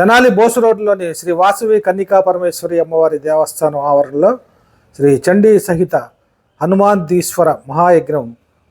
తెనాలి బోసు రోడ్లోని శ్రీ వాసవి కన్నికా పరమేశ్వరి అమ్మవారి దేవస్థానం ఆవరణలో శ్రీ చండీ సహిత హనుమాంతీశ్వర మహాయజ్ఞం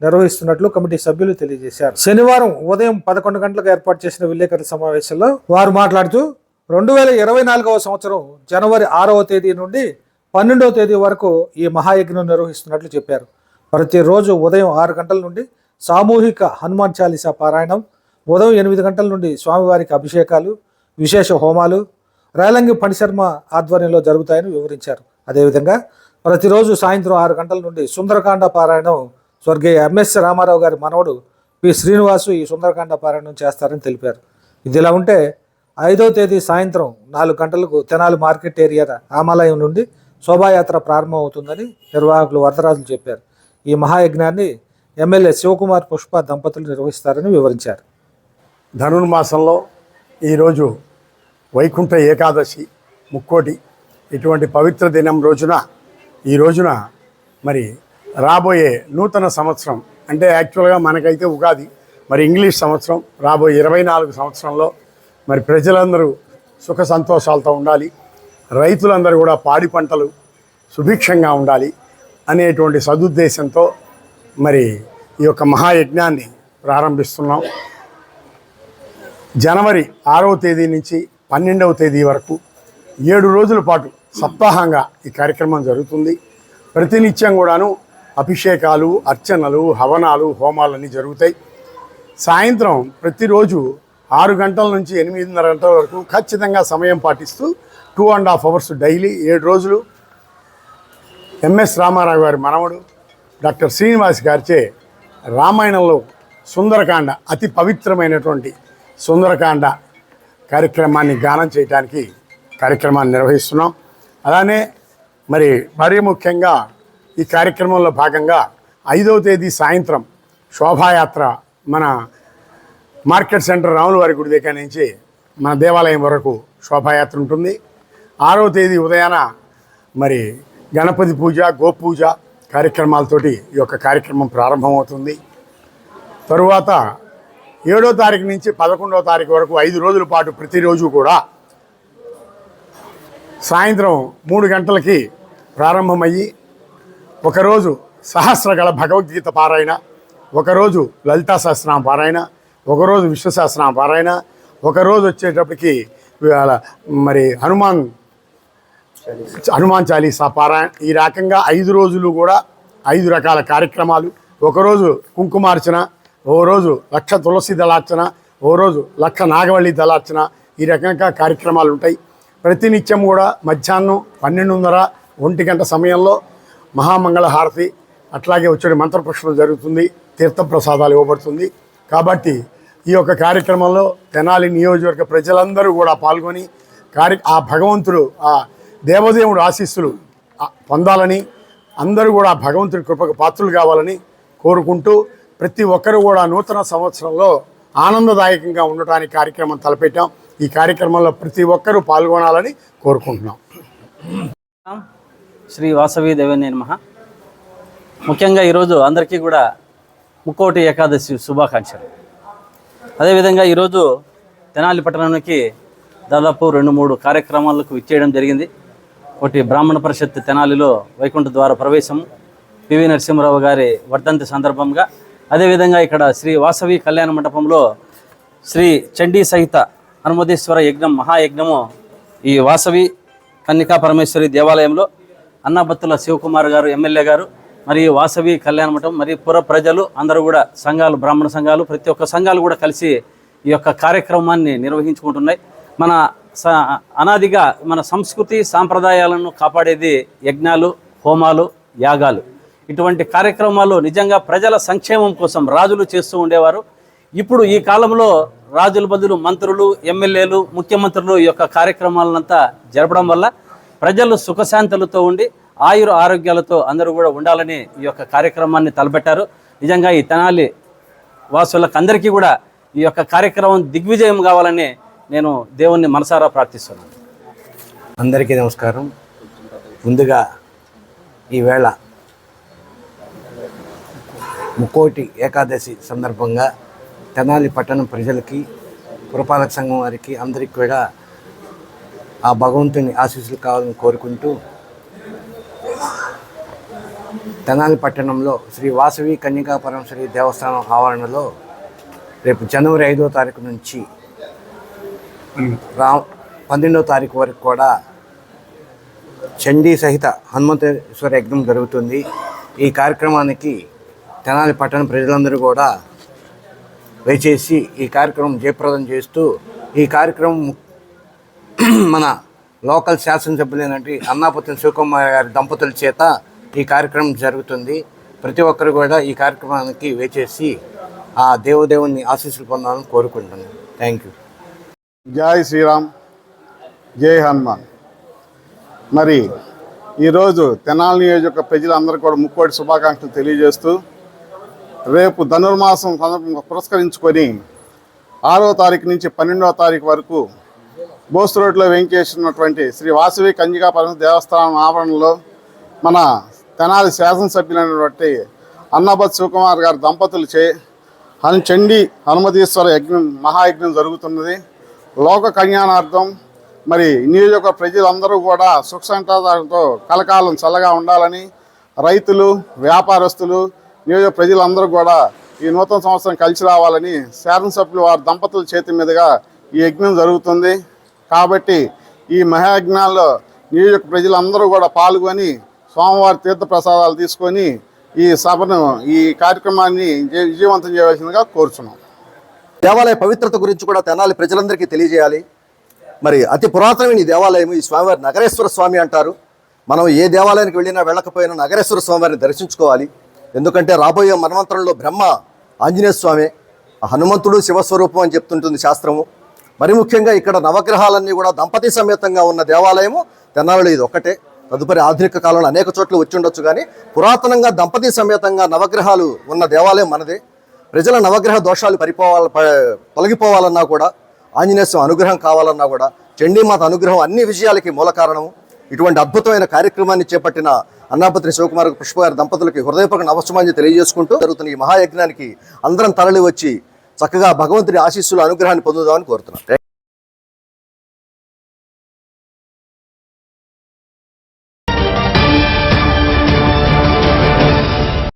నిర్వహిస్తున్నట్లు కమిటీ సభ్యులు తెలియజేశారు. శనివారం ఉదయం పదకొండు గంటలకు ఏర్పాటు చేసిన విలేకరుల సమావేశంలో వారు మాట్లాడుతూ రెండు వేల ఇరవై నాలుగవ సంవత్సరం జనవరి ఆరవ తేదీ నుండి పన్నెండవ తేదీ వరకు ఈ మహాయజ్ఞం నిర్వహిస్తున్నట్లు చెప్పారు. ప్రతిరోజు ఉదయం ఆరు గంటల నుండి సామూహిక హనుమాన్ చాలీసా పారాయణం ఉదయం ఎనిమిది గంటల నుండి స్వామివారికి అభిషేకాలు విశేష హోమాలు రేలంగి పణిశర్మ ఆధ్వర్యంలో జరుగుతాయని వివరించారు. అదేవిధంగా ప్రతిరోజు సాయంత్రం ఆరు గంటల నుండి సుందరకాండ పారాయణం స్వర్గీయ ఎంఎస్ రామారావు గారి మనవడు పి. శ్రీనివాసు ఈ సుందరకాండ పారాయణం చేస్తారని తెలిపారు. ఇదిలా ఉంటే ఐదో తేదీ సాయంత్రం నాలుగు గంటలకు తెనాలి మార్కెట్ ఏరియా రామాలయం నుండి శోభాయాత్ర ప్రారంభమవుతుందని నిర్వాహకులు వరదరాజులు చెప్పారు. ఈ మహాయజ్ఞాన్ని ఎమ్మెల్యే శివకుమార్ పుష్ప దంపతులు నిర్వహిస్తారని వివరించారు. ధనుర్మాసంలో ఈరోజు వైకుంఠ ఏకాదశి ముక్కోటి ఇటువంటి పవిత్ర దినం రోజున ఈ రోజున మరి రాబోయే నూతన సంవత్సరం అంటే యాక్చువల్గా మనకైతే ఉగాది మరి ఇంగ్లీష్ సంవత్సరం రాబోయే ఇరవై నాలుగు సంవత్సరంలో మరి ప్రజలందరూ సుఖ సంతోషాలతో ఉండాలి. రైతులందరూ కూడా పాడి పంటలు సుభిక్షంగా ఉండాలి అనేటువంటి సదుద్దేశంతో మరి ఈ యొక్క మహాయజ్ఞాన్ని ప్రారంభిస్తున్నాం. జనవరి ఆరవ తేదీ నుంచి పన్నెండవ తేదీ వరకు ఏడు రోజుల పాటు సప్తాహంగా ఈ కార్యక్రమం జరుగుతుంది. ప్రతినిత్యం కూడాను అభిషేకాలు అర్చనలు హవనాలు హోమాలన్నీ జరుగుతాయి. సాయంత్రం ప్రతిరోజు ఆరు గంటల నుంచి ఎనిమిదిన్నర గంటల వరకు ఖచ్చితంగా సమయం పాటిస్తూ two and half hours daily ఏడు రోజులు. ఎంఎస్ రామారావు గారి మనవడు డాక్టర్ శ్రీనివాస్ గారిచే రామాయణంలో సుందరకాండ అతి పవిత్రమైనటువంటి సుందరకాండ కార్యక్రమాన్ని గానం చేయడానికి కార్యక్రమాన్ని నిర్వహిస్తున్నాం. అలానే మరి మరీ ముఖ్యంగా ఈ కార్యక్రమంలో భాగంగా ఐదవ తేదీ సాయంత్రం శోభాయాత్ర మన మార్కెట్ సెంటర్ రాములవారి గుడి దగ్గర నుంచి మన దేవాలయం వరకు శోభాయాత్ర ఉంటుంది. ఆరవ తేదీ ఉదయాన మరి గణపతి పూజ గోపూజ కార్యక్రమాలతోటి ఈ యొక్క కార్యక్రమం ప్రారంభమవుతుంది. తరువాత ఏడో తారీఖు నుంచి పదకొండో తారీఖు వరకు ఐదు రోజుల పాటు ప్రతిరోజు కూడా సాయంత్రం మూడు గంటలకి ప్రారంభమయ్యి ఒకరోజు సహస్రగల భగవద్గీత పారాయణ ఒకరోజు లలితా సహస్రనామ పారాయణ ఒకరోజు విశ్వసహస్రనామ పారాయణ ఒకరోజు వచ్చేటప్పటికి మరి హనుమాన్ హనుమాన్ చాలీసా పారాయణ. ఈ రకంగా ఐదు రోజులు కూడా ఐదు రకాల కార్యక్రమాలు ఒకరోజు కుంకుమార్చన ఓ రోజు లక్ష తులసి దళార్చన ఓ రోజు లక్ష నాగవల్లి దళార్చన ఈ రకంగా కార్యక్రమాలు ఉంటాయి. ప్రతినిత్యం కూడా మధ్యాహ్నం పన్నెండున్నర ఒంటి గంట సమయంలో మహామంగళ హారతి అట్లాగే వచ్చే మంత్రపుష్పం జరుగుతుంది తీర్థప్రసాదాలు ఇవ్వబడుతుంది. కాబట్టి ఈ యొక్క కార్యక్రమంలో తెనాలి నియోజకవర్గ ప్రజలందరూ కూడా పాల్గొని కార్య ఆ భగవంతుడు ఆ దేవదేవుడు ఆశీస్సులు పొందాలని అందరూ కూడా ఆ భగవంతుడి కృపకు పాత్రులు కావాలని కోరుకుంటూ ప్రతి ఒక్కరు కూడా నూతన సంవత్సరంలో ఆనందదాయకంగా ఉండటానికి కార్యక్రమం తలపెట్టాం. ఈ కార్యక్రమంలో ప్రతి ఒక్కరూ పాల్గొనాలని కోరుకుంటున్నాం. శ్రీ వాసవి దేవనే నమ. ముఖ్యంగా ఈరోజు అందరికీ కూడా ముక్కోటి ఏకాదశి శుభాకాంక్షలు. అదేవిధంగా ఈరోజు తెనాలి పట్టణానికి దాదాపు రెండు మూడు కార్యక్రమాలకు ఇచ్చేయడం జరిగింది. ఒకటి బ్రాహ్మణ పరిషత్ తెనాలిలో వైకుంఠ ద్వార ప్రవేశం పివి నరసింహరావు గారి వర్ధంతి సందర్భంగా అదేవిధంగా ఇక్కడ శ్రీ వాసవి కళ్యాణ మండపంలో శ్రీ చండీ సహిత హనుమతేశ్వర యజ్ఞం మహాయజ్ఞము ఈ వాసవి కన్నికా పరమేశ్వరి దేవాలయంలో అన్నాబత్తుల శివకుమార్ గారు ఎమ్మెల్యే గారు మరియు వాసవి కళ్యాణ మఠం మరియు పుర ప్రజలు అందరూ కూడా సంఘాలు బ్రాహ్మణ సంఘాలు ప్రతి ఒక్క సంఘాలు కూడా కలిసి ఈ యొక్క కార్యక్రమాన్ని నిర్వహించుకుంటున్నాయి. మన స అనాదిగా మన సంస్కృతి సాంప్రదాయాలను కాపాడేది యజ్ఞాలు హోమాలు యాగాలు. ఇటువంటి కార్యక్రమాలు నిజంగా ప్రజల సంక్షేమం కోసం రాజులు చేస్తూ ఉండేవారు. ఇప్పుడు ఈ కాలంలో రాజుల బదులు మంత్రులు ఎమ్మెల్యేలు ముఖ్యమంత్రులు ఈ యొక్క కార్యక్రమాలనంతా జరపడం వల్ల ప్రజలు సుఖశాంతులతో ఉండి ఆయుర ఆరోగ్యాలతో అందరూ కూడా ఉండాలని ఈ యొక్క కార్యక్రమాన్ని తలపెట్టారు. నిజంగా ఈ తెనాలి వాసులకు అందరికీ కూడా ఈ యొక్క కార్యక్రమం దిగ్విజయం కావాలని నేను దేవుణ్ణి మనసారా ప్రార్థిస్తున్నాను. అందరికీ నమస్కారం. ముందుగా ఈవేళ ముక్కోటి ఏకాదశి సందర్భంగా తెనాలి పట్టణం ప్రజలకి పురపాలక సంఘం వారికి అందరికీ కూడా ఆ భగవంతుని ఆశీస్సులు కావాలని కోరుకుంటూ తెనాలి పట్టణంలో శ్రీ వాసవి కన్యకా పరమశ్రీ దేవస్థానం ఆవరణలో రేపు జనవరి ఐదో తారీఖు నుంచి రా పన్నెండో తారీఖు వరకు కూడా చండీ సహిత హనుమంతేశ్వర యజ్ఞం జరుగుతుంది. ఈ కార్యక్రమానికి తెనాలి పట్టణ ప్రజలందరూ కూడా దయచేసి ఈ కార్యక్రమం జయప్రదం చేస్తూ ఈ కార్యక్రమం మన లోకల్ శాసనసభ్యులైనటువంటి అన్నాపతి శివకుమార్ గారి దంపతుల చేత ఈ కార్యక్రమం జరుగుతుంది. ప్రతి ఒక్కరు కూడా ఈ కార్యక్రమానికి వేచేసి ఆ దేవదేవుని ఆశీస్సులు పొందాలని కోరుకుంటున్నాను. Thank you. జై శ్రీరామ్ జై హనుమాన్. మరి ఈరోజు తెనాలి నియోజక ప్రజలందరూ కూడా ముక్కోటి శుభాకాంక్షలు తెలియజేస్తూ రేపు ధనుర్మాసం సందర్భంగా పురస్కరించుకొని ఆరో తారీఖు నుంచి పన్నెండవ తారీఖు వరకు బోస్ రోడ్లో వెంకేసినటువంటి శ్రీ వాసవి కంజిగా పరమ దేవస్థానం ఆవరణలో మన తెనాలి శాసనసభ్యులైనటువంటి అన్నభత్ శివకుమార్ గారి దంపతులు చే హను చండి హనుమతీశ్వర యజ్ఞం మహాయజ్ఞం జరుగుతున్నది. లోక కళ్యాణార్థం మరి నియోజక ప్రజలందరూ కూడా సుఖ సంతాలతో కలకాలం చల్లగా ఉండాలని రైతులు వ్యాపారస్తులు నియోజక ప్రజలందరూ కూడా ఈ నూతన సంవత్సరం కలిసి రావాలని శాసనసభ్యులు వారి దంపతుల చేతి మీదుగా ఈ యజ్ఞం జరుగుతుంది. కాబట్టి ఈ మహాయజ్ఞాల్లో నియోజక ప్రజలందరూ కూడా పాల్గొని సోమవారి తీర్థ ప్రసాదాలు తీసుకొని ఈ సభను ఈ కార్యక్రమాన్ని విజయవంతం చేయవలసిందిగా కోరుచున్నాం. దేవాలయ పవిత్రత గురించి కూడా తెనాలి ప్రజలందరికీ తెలియజేయాలి. మరి అతి పురాతనమైన ఈ దేవాలయం ఈ స్వామివారి నగరేశ్వర స్వామి అంటారు. మనం ఏ దేవాలయానికి వెళ్ళినా వెళ్ళకపోయినా నగరేశ్వర స్వామివారిని దర్శించుకోవాలి. ఎందుకంటే రాబోయే మన్వంతరంలో బ్రహ్మ ఆంజనేయ స్వామి ఆ హనుమంతుడు శివస్వరూపం అని చెప్తుంటుంది శాస్త్రము. మరి ముఖ్యంగా ఇక్కడ నవగ్రహాలన్నీ కూడా దంపతి సమేతంగా ఉన్న దేవాలయము తెనాలిలో ఇది ఒకటే తదుపరి ఆధునిక కాలంలో అనేక చోట్ల వచ్చి ఉండొచ్చు కానీ పురాతనంగా దంపతి సమేతంగా నవగ్రహాలు ఉన్న దేవాలయం మనదే. ప్రజల నవగ్రహ దోషాలు పరిపోవాల తొలగిపోవాలన్నా కూడా ఆంజనేయ స్వామి అనుగ్రహం కావాలన్నా కూడా చండీమాత అనుగ్రహం అన్ని విషయాలకి మూల కారణము. ఇటువంటి అద్భుతమైన కార్యక్రమాన్ని చేపట్టిన అన్నాపత్రి శివకుమార్ పుష్ప గారి దంపతులకి హృదయపూర్వక నమస్సమాన్ని తెలియజేసుకుంటూ జరుగుతున్న ఈ మహాయజ్ఞానికి అందరం తరలి వచ్చి చక్కగా భగవంతుని ఆశీస్సులు అనుగ్రహాన్ని పొందుదామని కోరుతున్నాను